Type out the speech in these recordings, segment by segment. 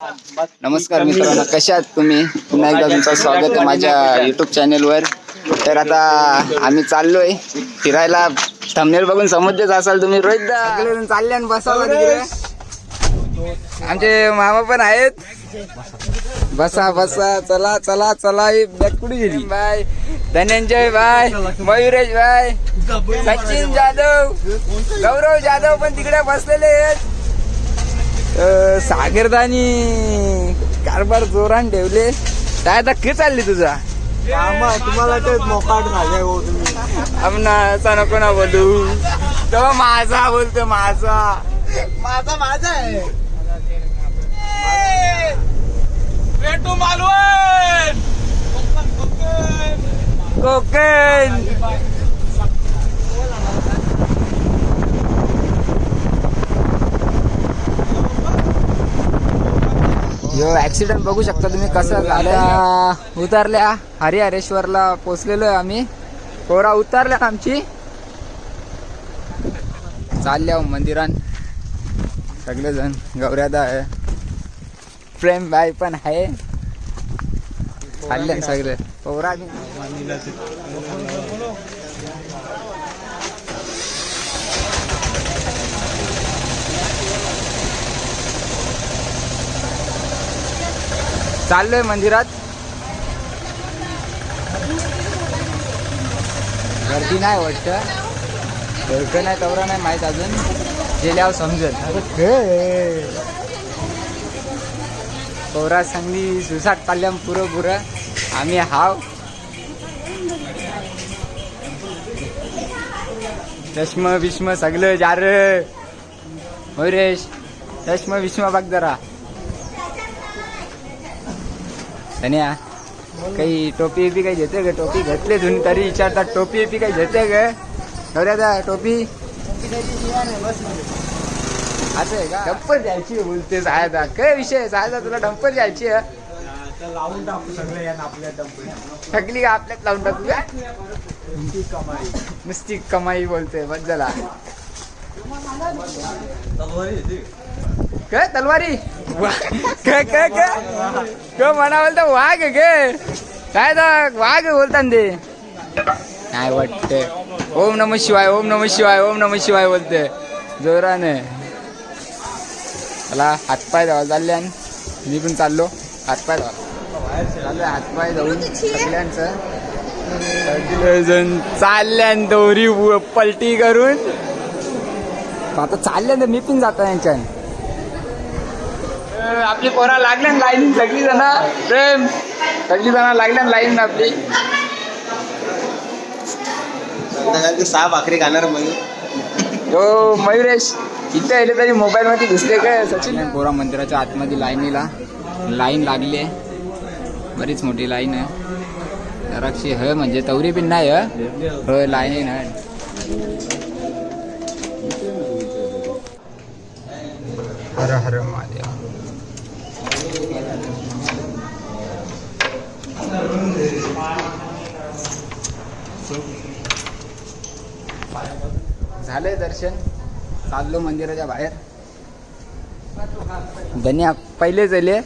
नमस्कार मित्रांनो कशा आहात तुम्ही? पुन्हा एकदा तुमचं स्वागत आहे माझ्या युट्यूब चॅनेलवर तर आता आम्ही चाललोय फिरायला. थंबनेल बघून समजतेच असाल तुम्ही. सगळेजण चालले आणि बसावं तिकडे. आमचे मामा पण आहेत. बसा बसा. चला चला चला. ही बॅग कुठे गेली? Bye. Dhananjay bye. Mayuresh bye. Sachin Jadhav. Gaurav Jadhav पण तिकडे बसलेले आहेत. अं, सागरदानी कारभार जोरान ठेवले. काय आता के चालली तुझा? तुम्हाला ते मोकाट झाले हो तुम्ही. आमनाचा नको ना बोलू. तेव्हा माझा बोलतो माझा. माझा माझा आहे. मालवण! कोकण. यो ऍक्सिडेंट बघू शकता तुम्ही कसं झालं उतरल्या हरिहरेश्वरला पोचलेलो आहे आम्ही. पोरा उतरल्या आमची. चालल्या हो मंदिरात सगळेजण गौऱ्यादा आहे. प्रेम बाई पण आहे. चालले सगळे. पोरा चाललोय मंदिरात. गर्दी नाही वाटत. गर्दी नाही तवरा नाही माहीत अजून. गेल्यावर समजेल. पोरा संगली सुसाट काढल्या पुरं पुरं. आम्ही हाव. चष्म विष्म सगळं जार. मयुरेश चष्म विष्म बघ जरा. धन्या काही टोपी बिपी काही घेते ग टोपी घेतले तुम्ही तरी विचारतात टोपी बिपी काही घेते ग नवऱ्यादा टोपी? असं आहे का? डंपर द्यायची बोलते सायदा काय विषय सायदा तुला डंपर द्यायची लावून टाकू सगळे आपल्या डंपर थकली का आपल्यात लावून टाकू का कमाई नुसती कमाई बोलते बद्दला काय तलवारी काय तलवारी? म्हणा बोलता वाघ गे. काय तर वाघ बोलता ते. काय वाटते ओम नम शिवाय ओम नम शिवाय ओम नम शिवाय बोलते जोराने. मला हातपाय धावा चालले आणि मी पण चाललो. हातपाय धावा. चाललोय हातपाय धावून सगळ्यांचं. चालल्यान दोरी पलटी करून. आता चालल्यान मी पण जातो यांच्यान. आपली पोरा लागल्या लाईन सगळी जण. प्रेम. सगळी जण लागल्या लाईन आपली. सहा भाकरी खाणार मग तो मयुरेश इथे आले तरी मोबाईल मध्ये घुसले काय सचिन? पोरा मंदिराच्या आतमध्ये लाईनीला लाईन लागली आहे बरीच मोठी लाईन आहे. जराक्षी ह म्हणजे तवरी पण नाही ह. होय लाईन आहे हर हर महादेव झालंय दर्शन. चाललो मंदिराच्या बाहेर. धन्या पहिले झाले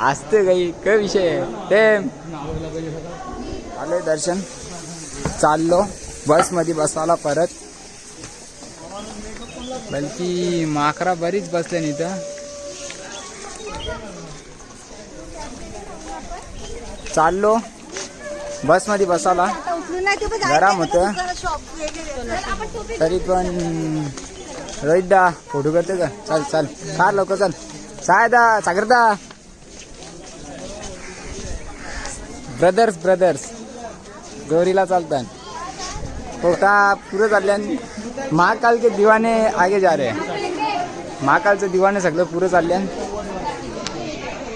असते काही काय विषय? आहे ते आलोय दर्शन. चाललो. बसमध्ये बसायला परत. बलकी माकरा बरीच बसले नाही तर चाललो. बसमध्ये बसायला. गरम होतं. तरी पण रोहितदा फोटो करते का? चल चल. फार लोक चल. सायदा सागरदा. ब्रदर्स ब्रदर्स गौरीला चालतात पोटा पुरं चालल्यान महाकाल के दिवाने आगे जा रहे. हैं महाकालचं दिवाने सगळं पुरं चालल्यान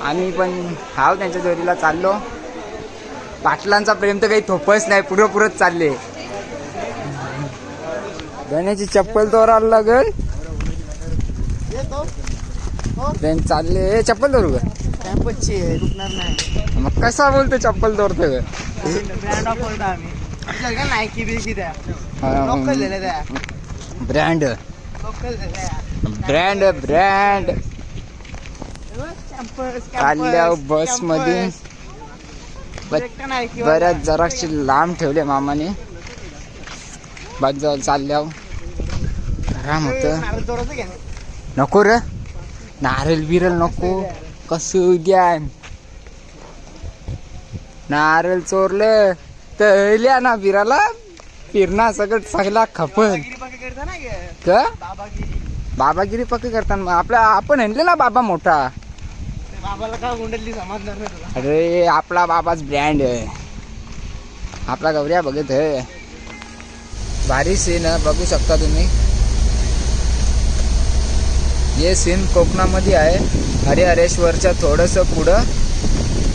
आम्ही पण हाव त्यांच्या जोरीला चाललो. पाटलांचा प्रेम तर काही थोपच नाही पुरं पुरंच चालले. गण्याची चप्पल तोरायला लागल त्यांनी चालले. ए, चप्पल तोरू कॅम्पसची रुकणार नाही. मग कसा बोलतो चप्पल तोरतो ग? नायकी बिकी द्या. ब्रँड. Brand brand. चालल्या बसमध्ये बऱ्याच जराशी लांब ठेवले मामाने. जवळ चालल्या आराम होत. नको रे. नारळ बिरल नको. कसं द्या नारळ चोरलं तर ना फिरायला फिरणा सगळं सगळा खपन का? बाबागिरी पक्क करताना. आपला आपण आणले ना बाबा मोठा. बाबाला का गुंडली समजणार नाही तुला? अरे आपला बाबाच ब्रँड आहे. आपला गौऱ्या बघत आहे. भारी सीन आहे बघू शकता तुम्ही. हे सीन कोकणामध्ये आहे. हरिहरेश्वरच्या थोडस पुढं.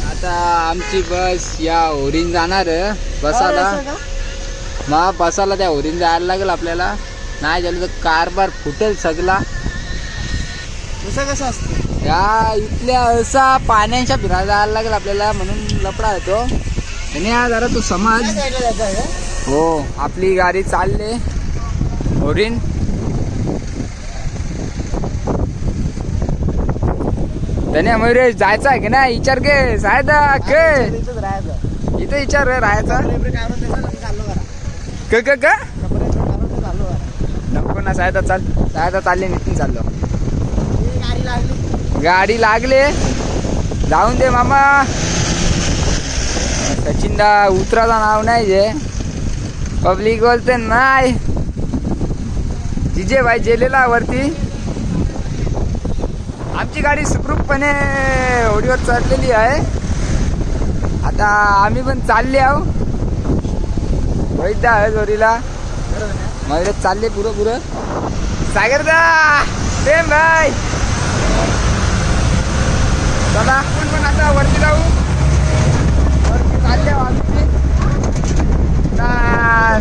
आता आमची बस या ओरीन जाणार बसाला मग बसाला त्या ओरीन जायला लागेल आपल्याला. नाही झालं तर कारभार फुटेल सगळा. तुझं कसं असतं? या इथल्या असा पाण्याच्या फिरायला जायला लागेल आपल्याला म्हणून लपडा येतो. आणि हा जरा तू समाज. हो आपली गाडी चालले. ओरिन त्याने मयुरे जायचं आहे की नाही? विचार घे. सायदा के. इथंच राहायचं इथं विचार रे राहायचा. काय क क क? नको ना सायदा चाल. सायदा चालले नितीन चाललो. गाडी लागले. जाऊन दे मामा. सचिनदा उतराचं नाव नाही जे. पब्लिक बोलते नाही. जिजे भाई जेलेला वरती. आमची गाडी सुखरूपपणे होडीवर चढलेली आहे. आता आम्ही पण चालले आहो. वैद्य आहे जोरीला. मग चालले पुरं पुरं. सागरदा. प्रेम भाई. चला. आपण पण आता वरती जाऊ. वरती चालले आहो आम्ही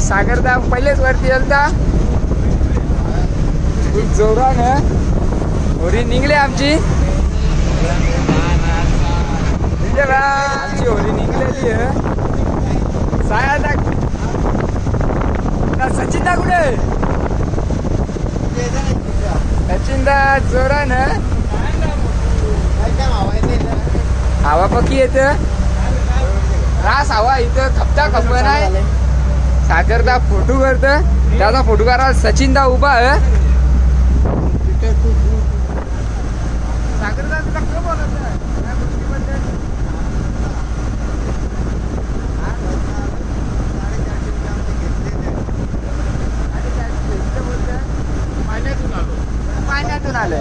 सागरदा पहिलेच वरती गेलता खूप जोरान होरी निघली आमची. आमची होरी निघलेली आहे. साया सचिन दा कुठे सचिन दा जोरान हवा पक्की येत. रास हवा इथं खपता खप नाही. सागरदा फोटो करत. त्याचा फोटो करा सचिनदा उभा आहे. सागरदा तुला काय बोलायचं आहे? पाण्यातून आलोय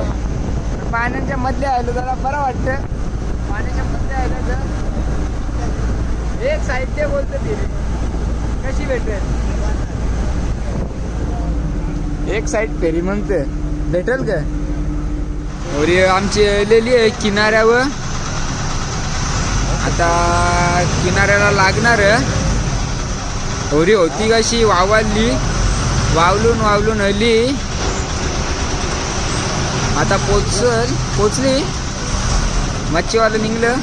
पाण्याच्या मधले आलो जरा बरं वाटतं. पाण्याच्या मध्ये आहे का एक साहित्य बोलतं ते. कशी भेटेल? एक साईड फेरी म्हणते. भेटेल का वरी आमची आलेली आहे किनाऱ्यावर. आता किनाऱ्याला लागणार होरी होती कशी वावली वावलून वावलून आली आता पोचल पोचली. मच्छीवालं निघलं.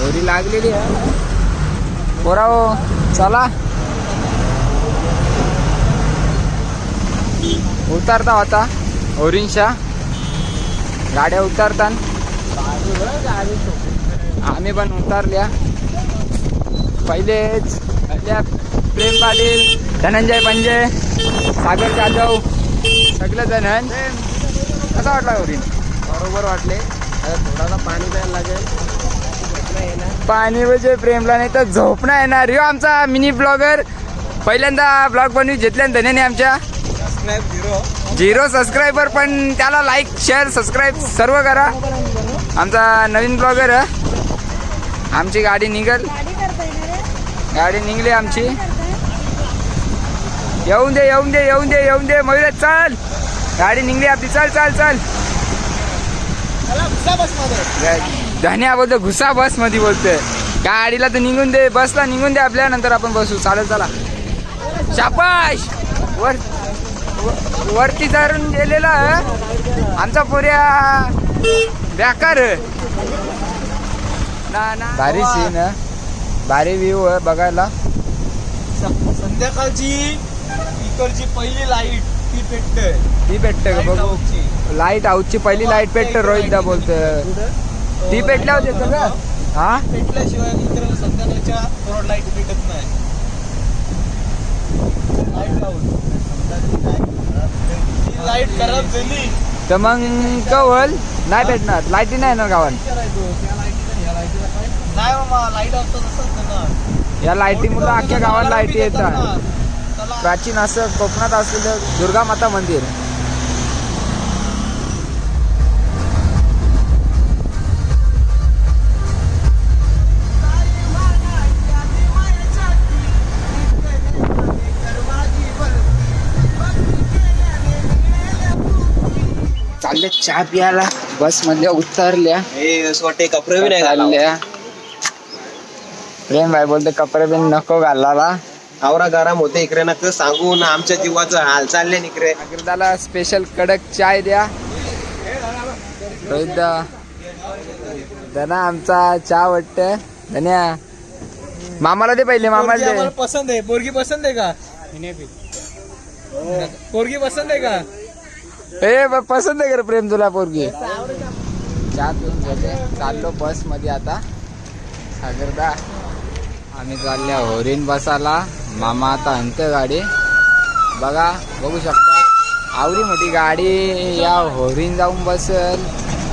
होरी लागलेली आहे. पोराओ चला. उतरता होता ओरिंशा. गाड्या उतरतात आम्ही पण उतरल्या. पहिलेच प्रेम पाटील धनंजय पंजे सागर जाधव सगळेजण. कसा वाटला ओरिन बरोबर वाटले. आता थोडासा पाणी प्यायला लागेल. पाणी म्हणजे प्रेमला नाही तर झोपणं येणार. ह्यो आमचा मिनी ब्लॉगर. पहिल्यांदा ब्लॉग बनवी घेतल्या धन्याने आमच्या. झिरो सबस्क्रायबर पण त्याला लाईक शेअर सबस्क्राईब सर्व करा. आमचा नवीन ब्लॉगर आमची गाडी निघल. गाडी निघली आमची. येऊन दे येऊन दे येऊन दे येऊन दे. मयूर चल. गाडी निघली आपली. चल चल चल. धन्या बोलतो घुसा बसमध्ये बोलतोय. गाडीला तर निघून दे बसला निघून दे आपल्या नंतर आपण बसू. चालेल चला. शाबाश! वर व- वरती चढून गेलेला आमचा पोऱ्या. बेकार. ना ना भारी सीन भारी व्ह्यू आहे बघायला. संध्याकाळची इकडची पहिली लाइट ती पेटते ती पेटते का? बघू. लाइट आऊटची पहिली लाइट पेटते रोहितदा बोलतोय. ती पेटल्या होते का हा? पेटल्याशिवाय इतर संध्याकाळच्या रोड लाइट पेटत नाही. लाइट लावून लाइट खराब झाली. तर मग कवल नाही पेटणार लाईटी नाही ना गावात. नाही मामा लाइट असतात असतात ना. या लाईटीमुळे अख्ख्या गावात लाईटी येतात. प्राचीन असं कोकणात असलेलं दुर्गा माता मंदिर. चालले चहा प्यायला बस मधल्या उतरल्या. कपडे बी नाही प्रेम भाई बोलते कपडे बिन नको घालायला. आवरा गरम होते इकडे नका सांगू ना आमच्या जीवाचं हाल चालले इकडे. अग्रदाला स्पेशल कडक चाय द्या. रोहित धना आमचा चहा वाटत धन्या. मामाला दे पहिले मामाला दे. पसंत आहे. पोरगी पसंत आहे का? पोरगी पसंत आहे का? ए ब- पसंत आहे का प्रेम तुला पोरगी? चहा पिऊन झाले चाललो बसमध्ये आता. सागरदा आम्ही चालल्या होरीन बसाला. मामा आता अंत गाडी. बघा बघू शकता. आवडी मोठी गाडी. या होरीन जाऊन बसल.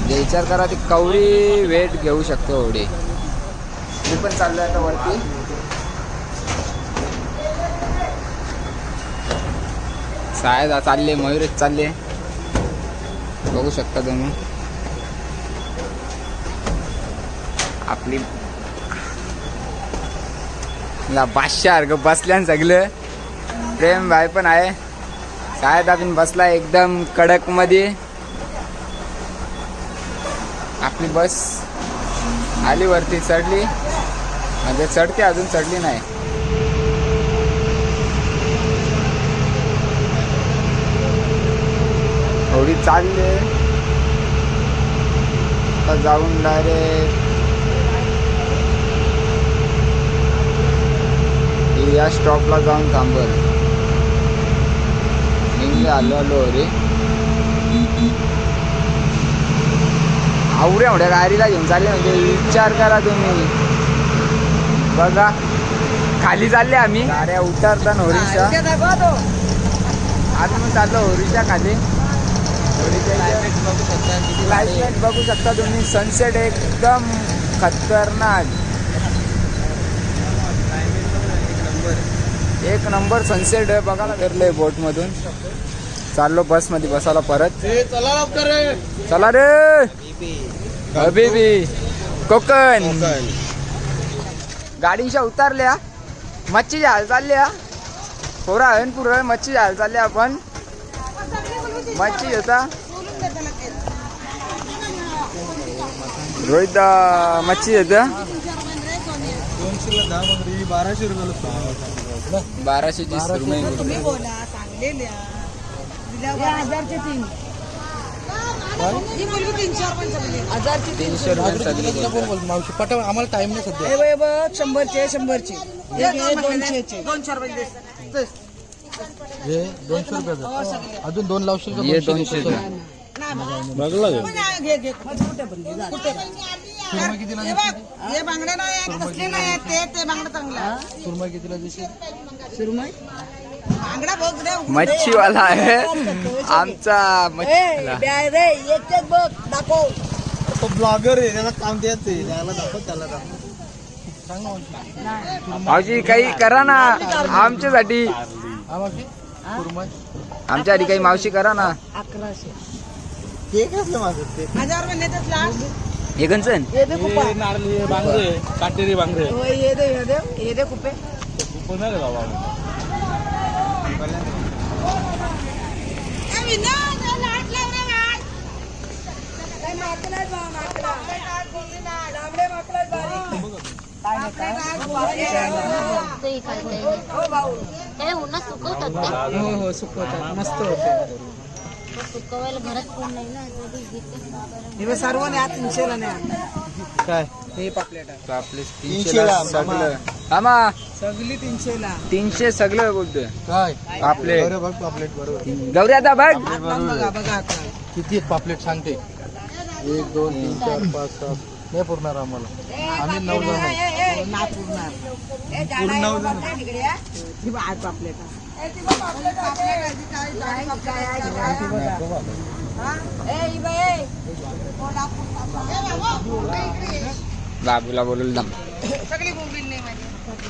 जे विचार करा ती कवरी वेट घेऊ शकतो होडी मी पण चाललो आता वरती. साहेब चालले मयूरच चालले. बघू शकता तुम्ही. आपली ला बादशासारखं बसल्यान सगळं. प्रेम भाई पण आहे. साहेब आपण बसला एकदम कडकमध्ये आपली बस आली वरती चढली. म्हणजे चढते अजून चढली नाही. थोडी चालली. जाऊन डायरेक्ट या स्टॉपला जाऊन थांबल. निघले आलो आलो रे आवड्या एवढ्या गाडीला घेऊन चालले म्हणजे विचार करा तुम्ही. बघा खाली चालले आम्ही. गाड्या उतरता होरीच्या आम्ही मग चाललो होरीच्या खाली. क्लायमेट बघू शकता तुम्ही. सनसेट एकदम खतरनाक. एक नंबर सनसेट आहे. बघायला फिरलोय बोट मधून चाललो बसमध्ये बसायला परत. चला रे. हबीबी. कोकण. गाडीच्या उतारल्या. मच्छी हाल चालल्या पोरा आहे ना पुरं मच्छी हाल चालल्या आपण. मच्छी होता रोहित मच्छी होता दोनशे दहा मग बाराशे रुपये बाराशेची सुरमई होती. हजारचे तीन. ही मुलगी तीनशे रुपयांची हजारची तीनशे रुपये मावशी. पटा आम्हाला टाइम नाही सध्या. हे हे शंभरचे शंभरचे. हे घे दोनशेचे. दोनशे रुपये. हे दोनशे रुपयाचं अजून दोन लावशील दोनशे? दोनशे देतो? सुरमई कितीला हे बघ हे बांगडे नाही आहेत कसले नाही आहेत ते ते बांगडा चांगला सुरमई कितीला देशील सुरमई बांगडा बघ रे मच्छीवाला आहे. आमचा ए, मच्छीवाला द्या रे एक एक बघ दाखव. तो ब्लॉगर आहे त्याला काम द्यायचं त्याला दाखव त्याला दाखव. सांग ना मावशी मावशी काही करा ना आमच्यासाठी. हा मावशी आमच्यासाठी काही मावशी करा ना. अकराशे. ते कसलं माझं ते हजार रुपये नेतेच लास्ट. हे कंचन हे दे नारळी बांगरे काटेरी बांगरे. होय, हे दे हे दे हे दे कुपे. पुन्हा रे बाबा. हे सुकवतात ते हो हो सुकवतात. मस्त होते. सुकवायला घरात कोण नाही ना कधी घेते. हे सर्वांनी आज तीनशेला नाही काय? हे पापलेट तीनशेला, सगळं. आमा सगळी तीनशेला. तीनशे सगळं बोलतोय. काय? आपले बरं बघ पापलेट बरोबर. गौरी आता बघ. बघा बघा आता किती पापलेट सांगते. एक दोन तीन चार पाच सात नाही पुरणार आम्हाला. आम्ही नऊ जण. पुरणार. पूर्ण नऊ जण. ही पापलेट बाबूला बोलून दम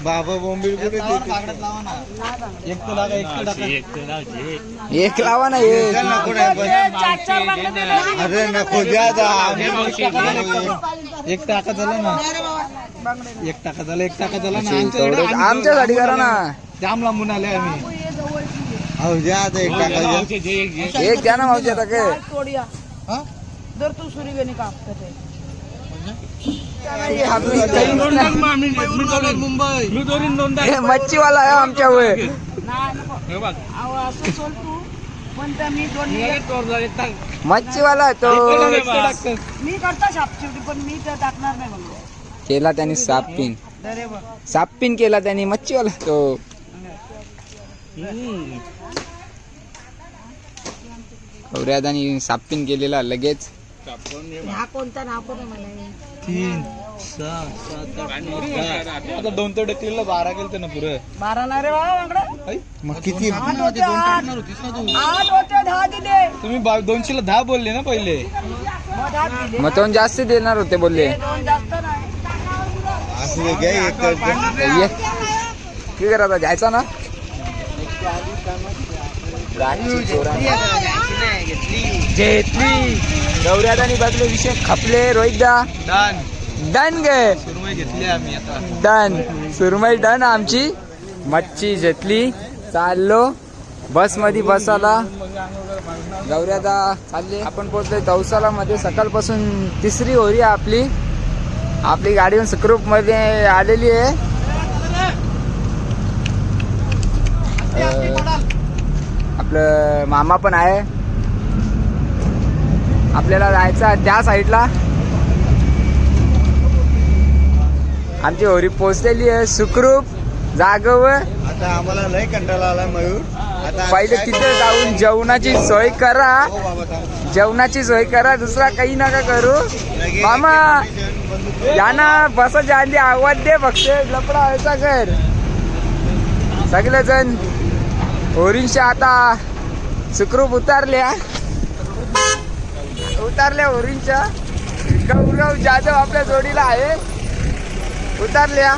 बाबा बोंबील कुठे एक तर लागा एक तर टाका एक लावा ना एक. अरे नको. एक टाका झाला ना. एक टाका झाला एक टाका झाला ना. आमच्यासाठी करा ना. जाम लांबून आले आम्ही. एक टाका द्या एक द्या ना मावशी आता काय तोडिया. हा? जर तू सुरी घेणे कापतात ते आपली काहीच नाही. मुंबई. हे मच्छीवाला आहे आमच्या वय मच्छीवाला आहे तो. मी करता शापशिवटी पण मी तर टाकणार नाही केला त्यांनी साप पिन. अरे बघ. साप पिन केला त्यांनी. मच्छीवाला तो. गौऱ्यादानी साप पिन केलेला लगेच. हा कोणता नाव कोण मला तीन सहा सात आठ नऊ दहा. आता दोन तर ढकलेलं बारा केलं ना पुरं. बारा नाही रे वांगडा मग किती? आठ होते आठ. आठ होते दहा दिले. तुम्ही बा- दोनशेला दहा बोलले ना पहिले. मग दहा दिले. मग तो जास्त देणार होते बोलले. दोन जास्त नाही. असं ये काय करायचा जायचा ना. चोरांनी. घेतली गौऱ्यादानी बघले विषय खपले रोहितदा. डन. डन गे. सुरमई घेतली आम्ही आता. डन. सुरमई डन आमची. मच्छी घेतली चाललो. बसमध्ये बसाला. गौऱ्यादा चालले. आपण पोहोचलोय तवसाला मध्ये सकाळपासून तिसरी होरी आपली. आपली गाडी सुखरूपमध्ये आलेली आहे. आपलं मामा पण आहे. आपल्याला जायचं त्या साईडला. आमची होरी पोचलेली आहे. सुखरूप जागव आता आम्हाला लय कंटाळा आला मयूर. पहिले तिथे जाऊन जेवणाची सोय करा. हो. जेवणाची सोय करा. दुसरा काही नका करू. मामा या ना बसाच्या आधी आवाज दे फक्त. लपडा व्हायचा कर सगळेजण होरींच्या आता सुखरूप उतारल्या. उतारल्या होरींच्या गौरव जाधव आपल्या जोडीला आहे. उतारल्या.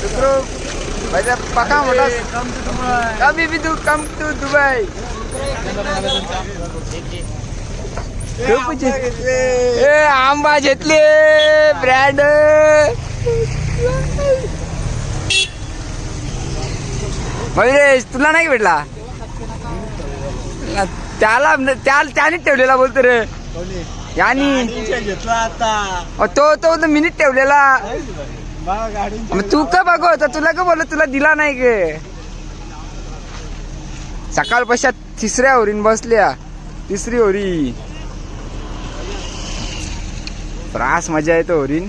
सुखरूप. म्हणजे पका मोठा. कमी बी तू कम टू दुबई. ए आंबा घेतले ब्रँड. मयुरेश तुला नाही भेटला? त्याला त्या त्याने ठेवलेला बोलतो रे. यानी. घेतला आता. अ, तो तो मिनिट ठेवलेला. बघा गाडी मग तू का बघ? तुला का बोलत तुला दिला नाही गे. सकाळ पश्चात तिसऱ्या होरीन बसल्या. तिसरी होरी त्रास मजा येतो होरीन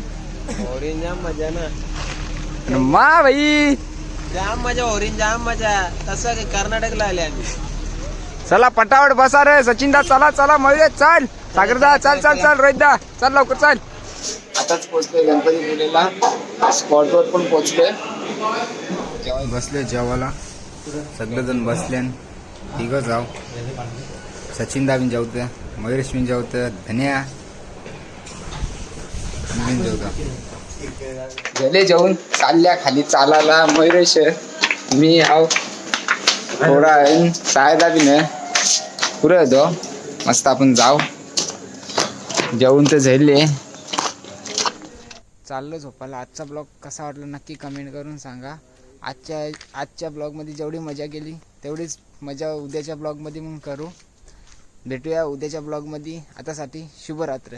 ओरिन जाम मजा ना. आणि मा भाई जाम मजा ओरिन जाम मजा. तसं कर्नाटकला आले आम्ही. चला पटावट बसा रे. सचिनदा चला चला मयुरे चल. सागरदा चल चल चल रोहितदा. चल लवकर चल. आताच पोहोचलोय गणपती पुलेला स्पॉटवर पण पोहोचलोय. जेव्हा बसले जेवायला. सगळेजण बसले तिघं जाऊ. सचिनदा बिन जेवतं मयुरेश बिन जेवतं धन्या. बिन जेवतं. गेले जेवून. चालल्या खाली चालायला. मयुरेश मी हाव. थोडा आहे. सायदा बी नाही पुरं येतो. मस्त आपण जाऊ. जेवून तर झाले. चाललो झोपायला. आजचा ब्लॉग कसा वाटला नक्की कमेंट करून सांगा. आजच्या आजच्या ब्लॉगमध्ये जेवढी मजा केली तेवढीच मजा उद्याच्या ब्लॉगमध्ये मग करू. भेटूया उद्याच्या ब्लॉगमध्ये. आतासाठी शुभरात्र.